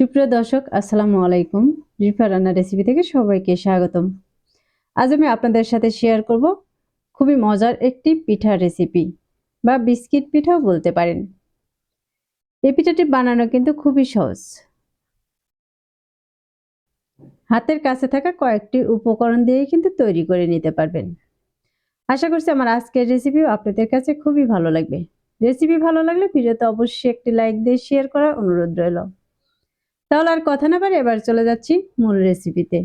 সুপ্রিয় দর্শক, আসসালামু আলাইকুম। রিফা রান্না রেসিপি থেকে সবাইকে স্বাগতম। আজ আমি আপনাদের সাথে শেয়ার করব খুবই মজার একটি পিঠা রেসিপি বা বিস্কিট পিঠাও বলতে পারেন। এই পিঠাটি বানানো কিন্তু খুবই সহজ। হাতের কাছে থাকা কয়েকটি উপকরণ দিয়ে কিন্তু তৈরি করে নিতে পারবেন। আশা করছি আমার আজকের রেসিপিও আপনাদের কাছে খুবই ভালো লাগবে। রেসিপি ভালো লাগলে ভিডিওতে অবশ্যই একটি লাইক দিয়ে শেয়ার করার অনুরোধ রইল। তাহলে আর কথা না পারে এবার চলে যাচ্ছি মূল রেসিপিতে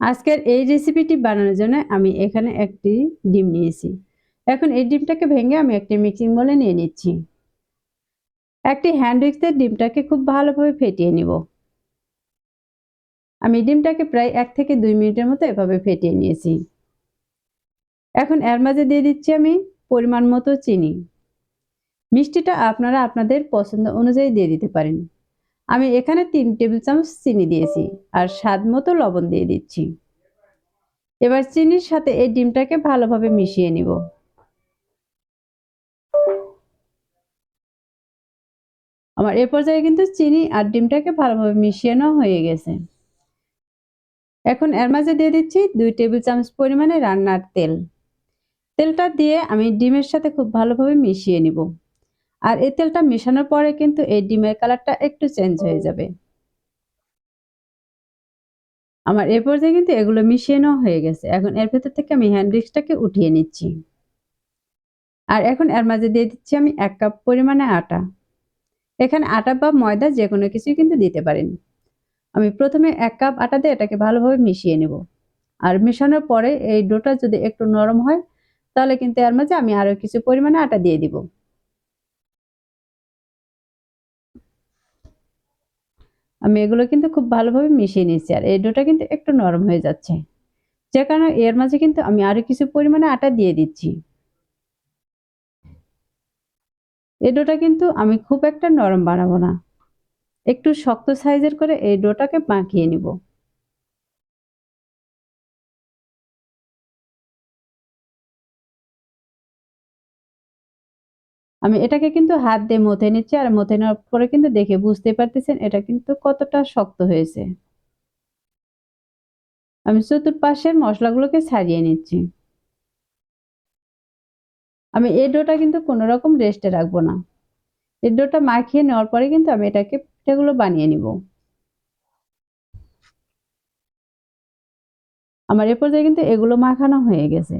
আজকের এই রেসিপিটি বানানোর জন্য আমি এখানে একটি ডিম নিয়েছি। এখন এই ডিমটাকে ভেঙে আমি একটি মিক্সিং বলে নিয়ে নিচ্ছি। একটি হ্যান্ড উইক্সের ডিমটাকে খুব ভালোভাবে ফেটিয়ে নিব। আমি ডিমটাকে প্রায় এক থেকে দুই মিনিটের মতো এভাবে ফেটিয়ে নিয়েছি। এখন এর মাঝে দিয়ে দিচ্ছি আমি পরিমাণ মতো চিনি। মিষ্টিটা আপনারা আপনাদের পছন্দ অনুযায়ী দিয়ে দিতে পারেন। আমি এখানে তিন টেবিল চামচ চিনি দিয়েছি আর স্বাদ মতো লবণ দিয়ে দিচ্ছি। এবার চিনির সাথে এই ডিমটাকে ভালোভাবে মিশিয়ে নিব। আমার এ পর্যায়ে কিন্তু চিনি আর ডিমটাকে ভালোভাবে মিশিয়ে নেওয়া হয়ে গেছে। এখন এর মাঝে দিয়ে দিচ্ছি দুই টেবিল চামচ পরিমাণে রান্নার তেল। তেলটা দিয়ে আমি ডিমের সাথে খুব ভালোভাবে মিশিয়ে নিব। আর এই তেলটা মেশানোর পরে কিন্তু এই ডিমের কালারটা একটু চেঞ্জ হয়ে যাবে। আমার এ পর্যায়ে কিন্তু এগুলো মিশিয়ে নেওয়া হয়ে গেছে। এখন এর ভেতর থেকে আমি হ্যান্ড রিক্সটাকে উঠিয়ে নিচ্ছি। আর এখন এর মাঝে দিয়ে দিচ্ছি আমি এক কাপ পরিমাণে আটা। এখানে আটা বা ময়দা যে কোনো কিছুই কিন্তু দিতে পারেন। আমি প্রথমে এক কাপ আটা দিয়ে এটাকে ভালোভাবে মিশিয়ে নেব। আর মেশানোর পরে এই ডোটা যদি একটু নরম হয়, তাহলে কিন্তু এর মাঝে আমি আরও কিছু পরিমাণে আটা দিয়ে দিব। আমি এগুলো কিন্তু খুব ভালোভাবে মিশিয়ে নিয়েছি। আর এই ডোটা কিন্তু একটু নরম হয়ে যাচ্ছে। যে কারণে এর মাঝে কিন্তু আমি আরও কিছু পরিমাণে আটা দিয়ে দিচ্ছি। এই ডোটা কিন্তু আমি খুব একটা নরম বানাবো না। একটু শক্ত সাইজের করে এই ডোটাকে মাখিয়ে নিব। আমি এটাকে কিন্তু হাত দিয়ে মথে নিচ্ছি আর মথে নেওয়ার পরে কিন্তু দেখে বুঝতে পারতেছেন এটা কিন্তু কতটা শক্ত হয়েছে। আমি চতুর্পাশের মশলাগুলোকে ছাড়িয়ে নিচ্ছি। আমি এই ডোটা কিন্তু কোনো রকম রেস্টে রাখব না। এই ডোটা মাখিয়ে নেওয়ার পরে কিন্তু আমি এটাকে পিঠাগুলো বানিয়ে নিব। আমার এ পর্যায়ে কিন্তু এগুলো মাখানো হয়ে গেছে।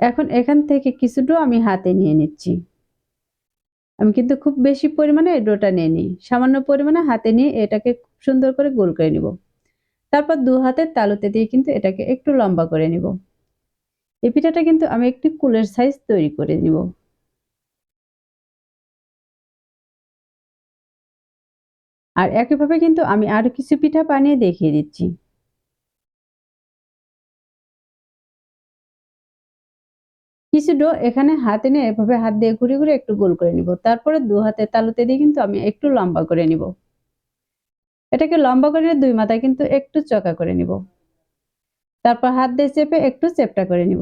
এখন এখান থেকে কিছু ডো আমি হাতে নিয়ে নিচ্ছি। আমি কিন্তু খুব বেশি পরিমাণে এই ডোটা নিয়ে নিই। সামান্য পরিমাণে হাতে নিয়ে এটাকে খুব সুন্দর করে গোল করে নিব। তারপর দু হাতের তালুতে দিয়ে কিন্তু এটাকে একটু লম্বা করে নিব। এই পিঠাটা কিন্তু আমি একটি কুলের সাইজ তৈরি করে নিব। আর একইভাবে কিন্তু আমি আরও কিছু পিঠা বানিয়ে দেখিয়ে দিচ্ছি। কিছু ডো এখানে হাতে নিয়ে এভাবে হাত দিয়ে ঘুরে ঘুরে একটু গোল করে নিব। তারপরে দু হাতে তালুতে দিয়ে কিন্তু আমি একটু লম্বা করে নিব। এটাকে লম্বা করে দুই মাথায় কিন্তু একটু চকা করে নিব। তারপর হাত দিয়ে চেপে একটু চেপটা করে নিব।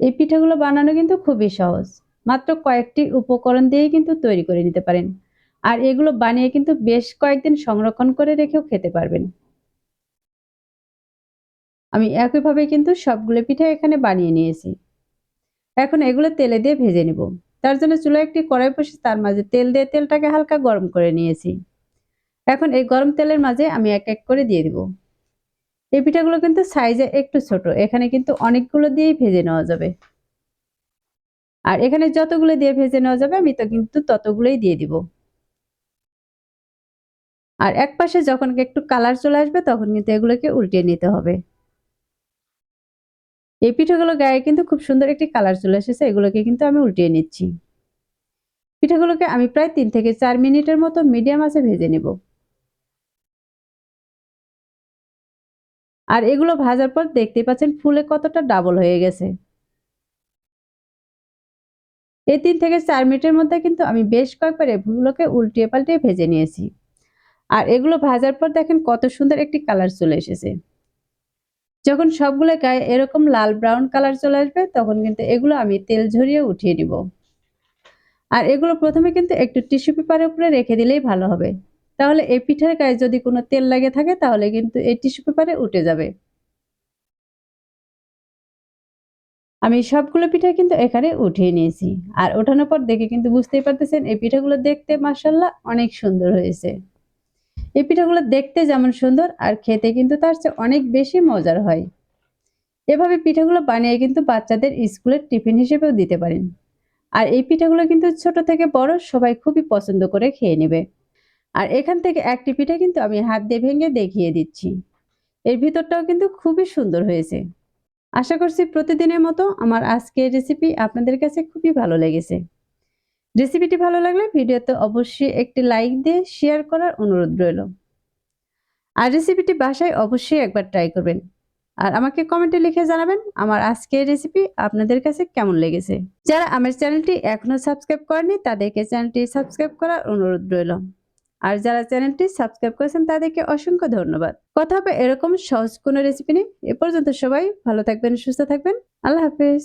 এই পিঠাগুলো বানানো কিন্তু খুবই সহজ। মাত্র কয়েকটি উপকরণ দিয়েই কিন্তু তৈরি করে নিতে পারেন। আর এগুলো বানিয়ে কিন্তু বেশ কয়েকদিন সংরক্ষণ করে রেখেও খেতে পারবেন। আমি একইভাবে কিন্তু সবগুলো পিঠা এখানে বানিয়ে নিয়েছি। এখন এগুলো তেলে দিয়ে ভেজে নিব। তার জন্য চুলো একটি কড়াই বসে তার মাঝে তেল দিয়ে তেলটাকে হালকা গরম করে নিয়েছি। এখন এই গরম তেলের মাঝে আমি এক এক করে দিয়ে দিব। এই পিঠাগুলো কিন্তু সাইজে একটু ছোট, এখানে কিন্তু অনেকগুলো দিয়েই ভেজে নেওয়া যাবে। আর এখানে যতগুলো দিয়ে ভেজে নেওয়া যাবে আমি তো কিন্তু ততগুলোই দিয়ে দিব। আর এক পাশে যখন একটু কালার চলে আসবে, তখন কিন্তু এগুলোকে উল্টিয়ে নিতে হবে। এই পিঠাগুলো গায়ে কিন্তু খুব সুন্দর একটি কালার চলে এসেছে, এগুলোকে কিন্তু আমি উল্টিয়ে নিচ্ছি। পিঠাগুলোকে আমি প্রায় তিন থেকে চার মিনিটের মতো মিডিয়াম আছে ভেজে নেব। আর এগুলো ভাজার পর দেখতে পাচ্ছেন ফুলে কতটা ডাবল হয়ে গেছে। এই তিন থেকে চার মিনিটের মধ্যে কিন্তু আমি বেশ কয়েকবার এগুলোকে উল্টিয়ে পাল্টিয়ে ভেজে নিয়েছি। আর এগুলো ভাজার পর দেখেন কত সুন্দর একটি কালার চলে এসেছে। যখন সবগুলো গায়ে এরকম লাল ব্রাউন কালার চলে আসবে, তখন কিন্তু এগুলো আমি তেল ঝরিয়ে উঠিয়ে নিব। আর এগুলো প্রথমে কিন্তু একটু টিস্যু পেপারের উপরে রেখে দিলেই ভালো হবে। তাহলে এই পিঠার গায়ে যদি কোনো তেল লাগে থাকে, তাহলে কিন্তু এই টিস্যু পেপারে উঠে যাবে। আমি সবগুলো পিঠা কিন্তু এখানে উঠিয়ে নিয়েছি। আর ওঠানোর পর দেখে কিন্তু বুঝতেই পারতেছেন, এই পিঠাগুলো দেখতে মাসাল্লাহ অনেক সুন্দর হয়েছে। এই পিঠাগুলো দেখতে যেমন সুন্দর আর খেতে কিন্তু তার চেয়ে অনেক বেশি মজার হয়। এভাবে পিঠাগুলো বানিয়ে কিন্তু বাচ্চাদের স্কুলের টিফিন হিসেবেও দিতে পারেন। আর এই পিঠাগুলো কিন্তু ছোট থেকে বড় সবাই খুবই পছন্দ করে খেয়ে নেবে। আর এখান থেকে একটি পিঠা কিন্তু আমি হাত দিয়ে ভেঙে দেখিয়ে দিচ্ছি। এর ভিতরটাও কিন্তু খুবই সুন্দর হয়েছে। আশা করছি প্রতিদিনের মতো আমার আজকের রেসিপি আপনাদের কাছে খুবই ভালো লেগেছে। রেসিপিটি ভালো লাগলে ভিডিওতে অবশ্যই একটি লাইক দিয়ে শেয়ার করার অনুরোধ রইল। আর রেসিপিটি বাসায় অবশ্যই একবার ট্রাই করবেন। আর আমাকে কমেন্টে লিখে জানাবেন আমার আজকের রেসিপি আপনাদের কাছে কেমন লেগেছে। যারা আমার চ্যানেলটি এখনও সাবস্ক্রাইব করেনি তাদেরকে চ্যানেলটি সাবস্ক্রাইব করার অনুরোধ রইল। আর যারা চ্যানেলটি সাবস্ক্রাইব করেছেন, তাদেরকে অসংখ্য ধন্যবাদ। কথা হবে এরকম সহজ কোনো রেসিপি নেই এ পর্যন্ত সবাই ভালো থাকবেন, সুস্থ থাকবেন। আল্লাহ হাফেজ।